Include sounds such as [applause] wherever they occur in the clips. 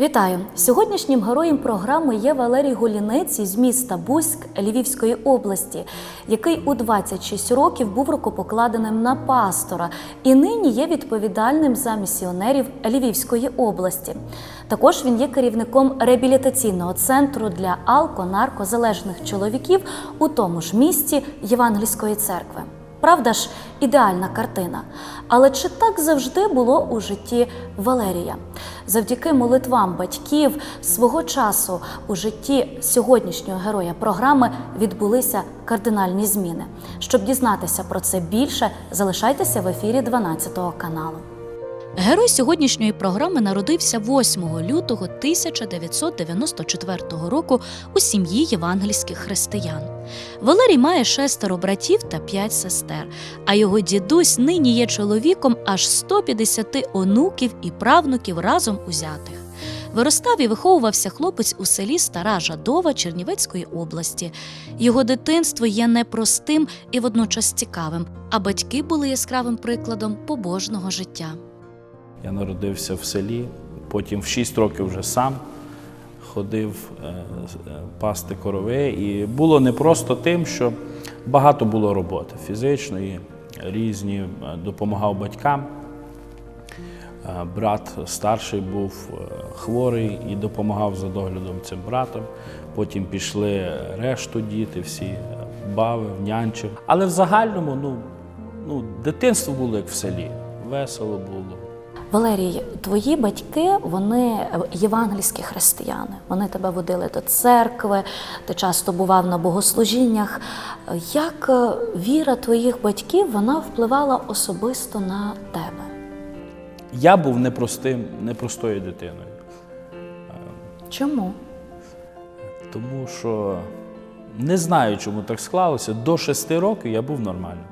Вітаю! Сьогоднішнім героєм програми є Валерій Гулінець із міста Бузьк Львівської області, який у 26 років був рукопокладеним на пастора і нині є відповідальним за місіонерів Львівської області. Також він є керівником реабілітаційного центру для алко-наркозалежних чоловіків у тому ж місті Євангельської церкви. Правда ж, ідеальна картина. Але чи так завжди було у житті Валерія? Завдяки молитвам батьків свого часу у житті сьогоднішнього героя програми відбулися кардинальні зміни. Щоб дізнатися про це більше, залишайтеся в ефірі 12 каналу. Герой сьогоднішньої програми народився 8 лютого 1994 року у сім'ї євангельських християн. Валерій має шестеро братів та п'ять сестер, а його дідусь нині є чоловіком аж 150 онуків і правнуків разом узятих. Виростав і виховувався хлопець у селі Стара Жадова Чернівецької області. Його дитинство є непростим і водночас цікавим, а батьки були яскравим прикладом побожного життя. Я народився в селі, потім в 6 років вже сам ходив е, е, пасти корови. І було не просто тим, що багато було роботи фізичної, різні, е, допомагав батькам. Брат старший був хворий і допомагав за доглядом цим братом. Потім пішли решту діти, всі бавив, нянчив. Але в загальному ну, ну, дитинство було як в селі. Весело було. Валерій, твої батьки вони євангельські християни. Вони тебе водили до церкви, ти часто бував на богослужіннях. Як е, віра твоїх батьків вона впливала особисто на тебе? Я був непростим, непростою дитиною, Чому? тому що не знаю, чому так склалося. До шести років я був нормальним.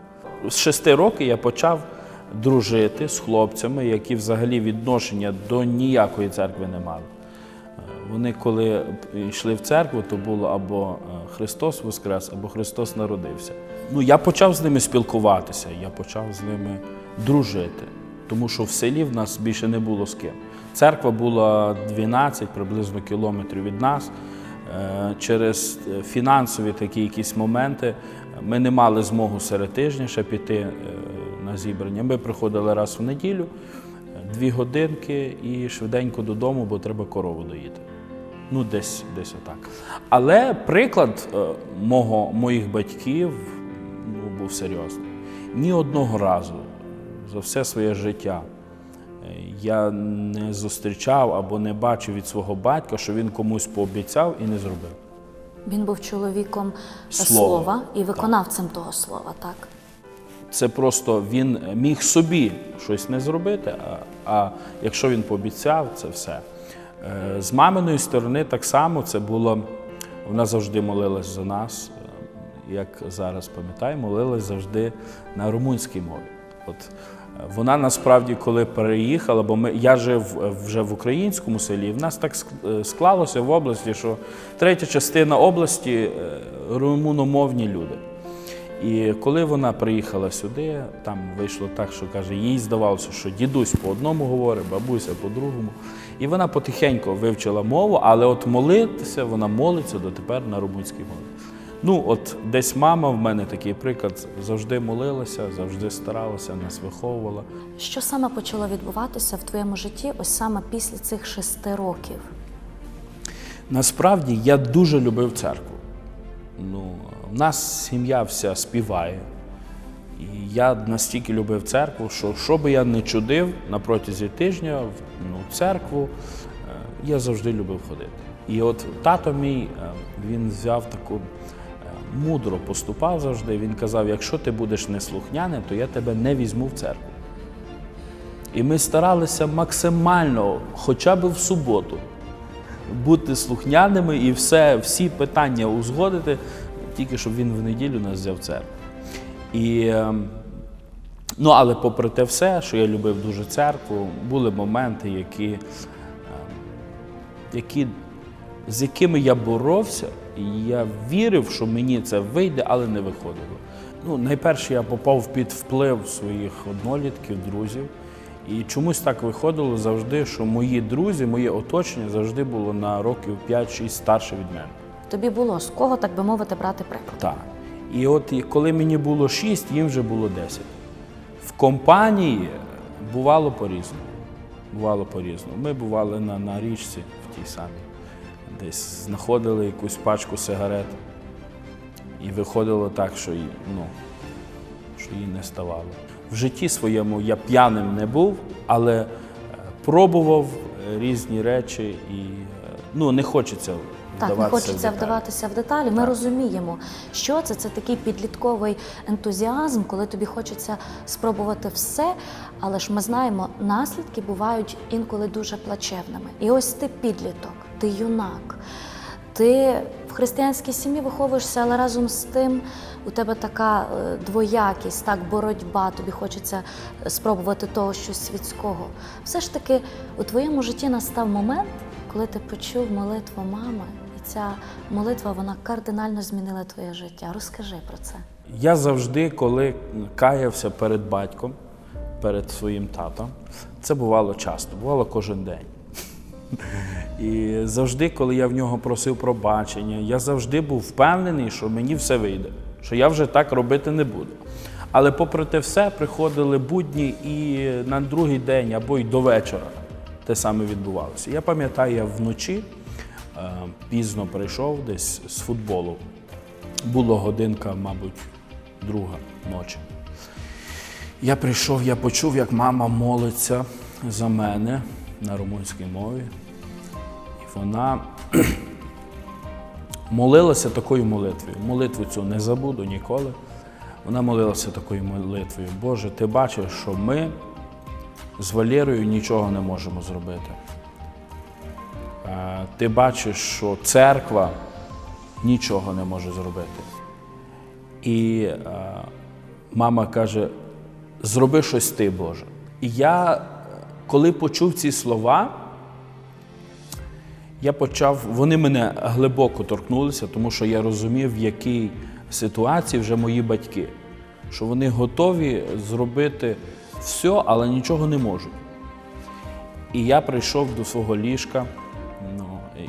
З шести років я почав дружити з хлопцями, які взагалі відношення до ніякої церкви не мали. Е, Вони, коли йшли в церкву, то було або е, Христос Воскрес, або Христос народився. Ну, я почав з ними спілкуватися, я почав з ними дружити, тому що в селі в нас більше не було з ким. Церква була 12 приблизно кілометрів від нас. Е, Через фінансові такі якісь моменти ми не мали змогу серед тижня ще піти зібрання. Ми приходили раз в неділю, дві годинки і швиденько додому, бо треба корову доїти. Ну, десь, десь отак. Але приклад е, мого, моїх батьків ну, був серйозний. Ні одного разу за все своє життя е, я не зустрічав або не бачив від свого батька, що він комусь пообіцяв і не зробив. Він був чоловіком Слова. слова і виконавцем того слова, так? Це просто він міг собі щось не зробити, а, а якщо він пообіцяв, це все. Е, З маминої сторони так само це було. Вона завжди молилась за нас, е, як зараз пам'ятаю, молилась завжди на румунській мові. От е, вона насправді, коли переїхала, бо ми, я жив вже в українському селі, і в нас так склалося в області, що третя частина області румуномовні люди. І коли вона приїхала сюди, там вийшло так, що каже, їй здавалося, що дідусь по одному говорить, бабуся по другому. І вона потихеньку вивчила мову, але от молитися, вона молиться дотепер на румунській мові. Ну, от десь мама в мене такий приклад, завжди молилася, завжди старалася, нас виховувала. Що саме почало відбуватися в твоєму житті ось саме після цих шести років? Насправді я дуже любив церкву. Ну, в нас сім'я вся співає. І я настільки любив церкву, що що би я не чудив на протязі тижня в ну, церкву, е, я завжди любив ходити. І от тато мій, е, він взяв таку е, мудро поступав завжди. Він казав: якщо ти будеш неслухняним, то я тебе не візьму в церкву. І ми старалися максимально, хоча б в суботу, бути слухняними і все, всі питання узгодити, тільки щоб він в неділю нас взяв церкву. І, ем, ну, але попри те все, що я любив дуже церкву, були моменти, які, ем, які, з якими я боровся, і я вірив, що мені це вийде, але не виходило. Ну, найперше я попав під вплив своїх однолітків, друзів. І чомусь так виходило завжди, що мої друзі, моє оточення завжди було на років 5-6 старше від мене. Тобі було з кого, так би мовити, брати приклад. Так. І от коли мені було 6, їм вже було 10. В компанії бувало по-різному. Бувало по-різному. Ми бували на, на річці в тій самій, десь знаходили якусь пачку сигарет. І виходило так, що, ї- ну, що її не ставало. В житті своєму я п'яним не був, але е, пробував е, різні речі і е, ну, не хочеться Так, не вдаватися в хочеться вдаватися в деталі. Ми розуміємо, що це. Це такий підлітковий ентузіазм, коли тобі хочеться спробувати все. Але ж ми знаємо, наслідки бувають інколи дуже плачевними. І ось ти підліток, ти юнак. Ти християнській сім'ї виховуєшся, але разом з тим у тебе така е, двоякість, так, боротьба, тобі хочеться спробувати того щось світського. Все ж таки, у твоєму житті настав момент, коли ти почув молитву мами, і ця молитва вона кардинально змінила твоє життя. Розкажи про це. Я завжди, коли каявся перед батьком, перед своїм татом, це бувало часто, бувало кожен день. І завжди, коли я в нього просив пробачення, я завжди був впевнений, що мені все вийде, що я вже так робити не буду. Але попри те все, приходили будні і на другий день або й до вечора те саме відбувалося. Я пам'ятаю, я вночі е, пізно прийшов десь з футболу. Було годинка, мабуть, друга ночі. Я прийшов, я почув, як мама молиться за мене на румунській мові. І вона [clears throat] молилася такою молитвою. Молитву цю не забуду ніколи. Вона молилася такою молитвою. Боже, ти бачиш, що ми з Валєрою нічого не можемо зробити. Ти бачиш, що церква нічого не може зробити. І мама каже: зроби щось ти, Боже. І я, коли почув ці слова, я почав, вони мене глибоко торкнулися, тому що я розумів, в якій ситуації вже мої батьки, що вони готові зробити все, але нічого не можуть. І я прийшов до свого ліжка, ну, і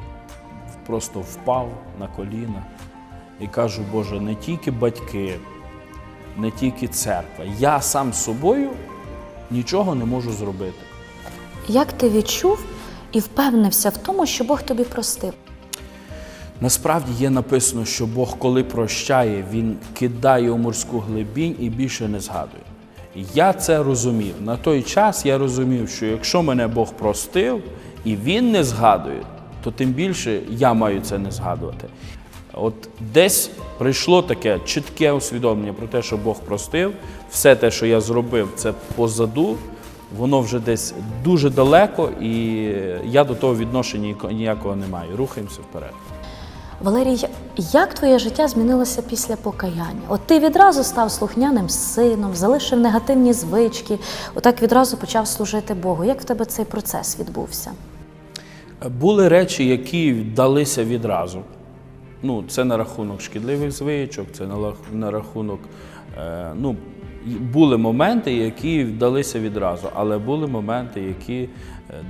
просто впав на коліна і кажу, Боже, не тільки батьки, не тільки церква, я сам з собою нічого не можу зробити. Як ти відчув і впевнився в тому, що Бог тобі простив? Насправді є написано, що Бог, коли прощає, Він кидає у морську глибінь і більше не згадує. Я це розумів. На той час я розумів, що якщо мене Бог простив і Він не згадує, то тим більше я маю це не згадувати. От десь прийшло таке чітке усвідомлення про те, що Бог простив, все те, що я зробив, це позаду, воно вже десь дуже далеко, і я до того відношення ніякого не маю. Рухаємося вперед. Валерій, як твоє життя змінилося після покаяння? От ти відразу став слухняним сином, залишив негативні звички, отак відразу почав служити Богу. Як в тебе цей процес відбувся? Були речі, які вдалися відразу. Ну, це на рахунок шкідливих звичок, це на, рахунок. Е, ну, були моменти, які вдалися відразу, але були моменти, які е,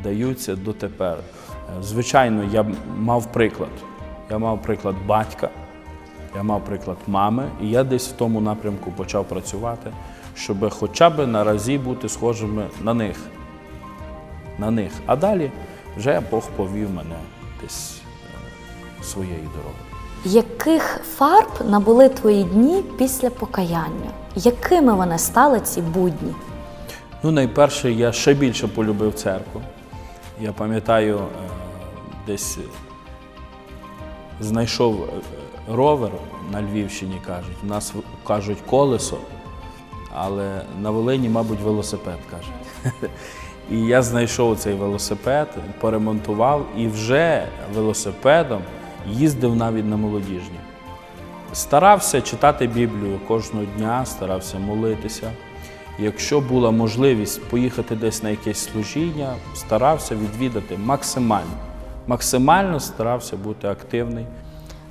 даються дотепер. Е, звичайно, я мав приклад. Я мав приклад батька, я мав приклад мами, і я десь в тому напрямку почав працювати, щоб хоча б наразі бути схожими на них на них. А далі вже Бог повів мене десь е, своєю дорогою. Яких фарб набули твої дні після покаяння? Якими вони стали ці будні? Ну, найперше, я ще більше полюбив церкву. Я пам'ятаю, е, десь е, знайшов е, ровер на Львівщині, кажуть. У нас кажуть колесо, але на Волині, мабуть, велосипед кажуть. [laughs] І я знайшов цей велосипед, поремонтував і вже велосипедом їздив навіть на молодіжні. Старався читати Біблію кожного дня, старався молитися. Якщо була можливість поїхати десь на якесь служіння, старався відвідати максимально. Максимально старався бути активний.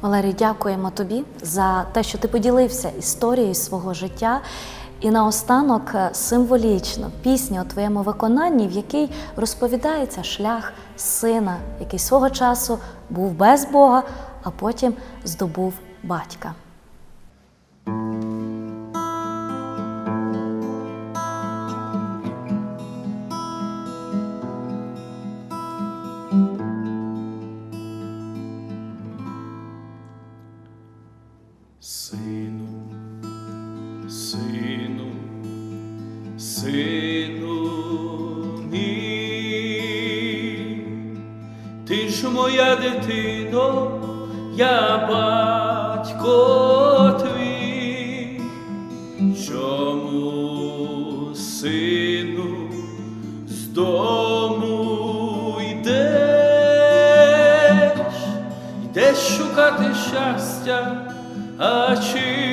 Валерій, дякуємо тобі за те, що ти поділився історією свого життя. І наостанок е, символічно пісня у твоєму виконанні, в якій розповідається шлях сина, який свого часу був без Бога, а потім здобув батька. Сину мій, ти ж моя дитино, я батько твій, чому сину з дому йдеш, йдеш шукати щастя, а чи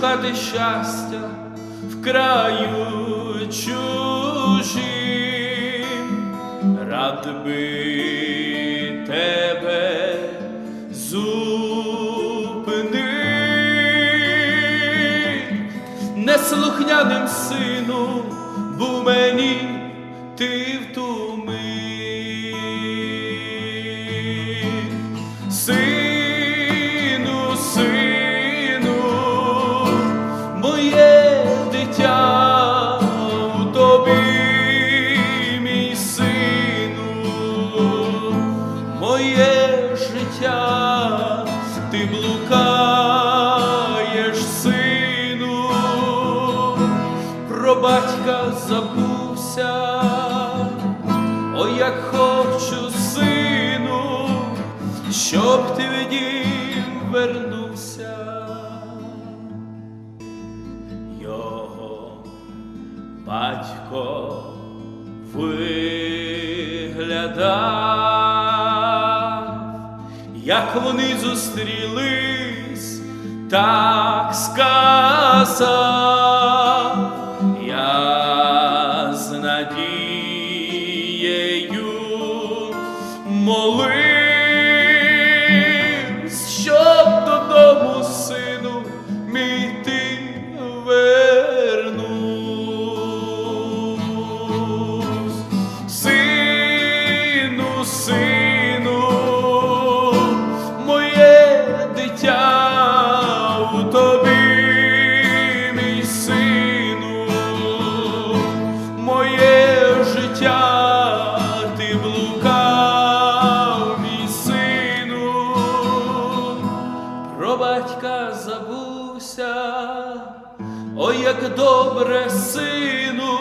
шукати щастя в краю чужим, рад би тебе зупинив, неслухняним сину, життя, ти блукаєш, сину, про батька забувся, ой, як хочу, сину, щоб ти в вернувся. Його батько виглядав, як вони зустрілись, так сказав, як добре, сину,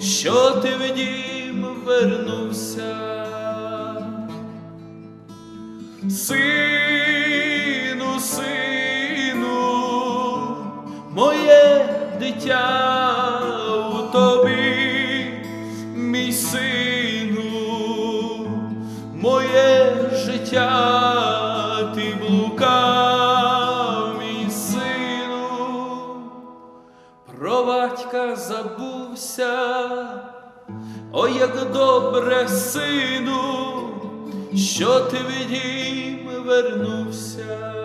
що ти в дім вернувся. Сину, сину, моє дитя забувся, о, як добре, сину, що ти від дім вернувся.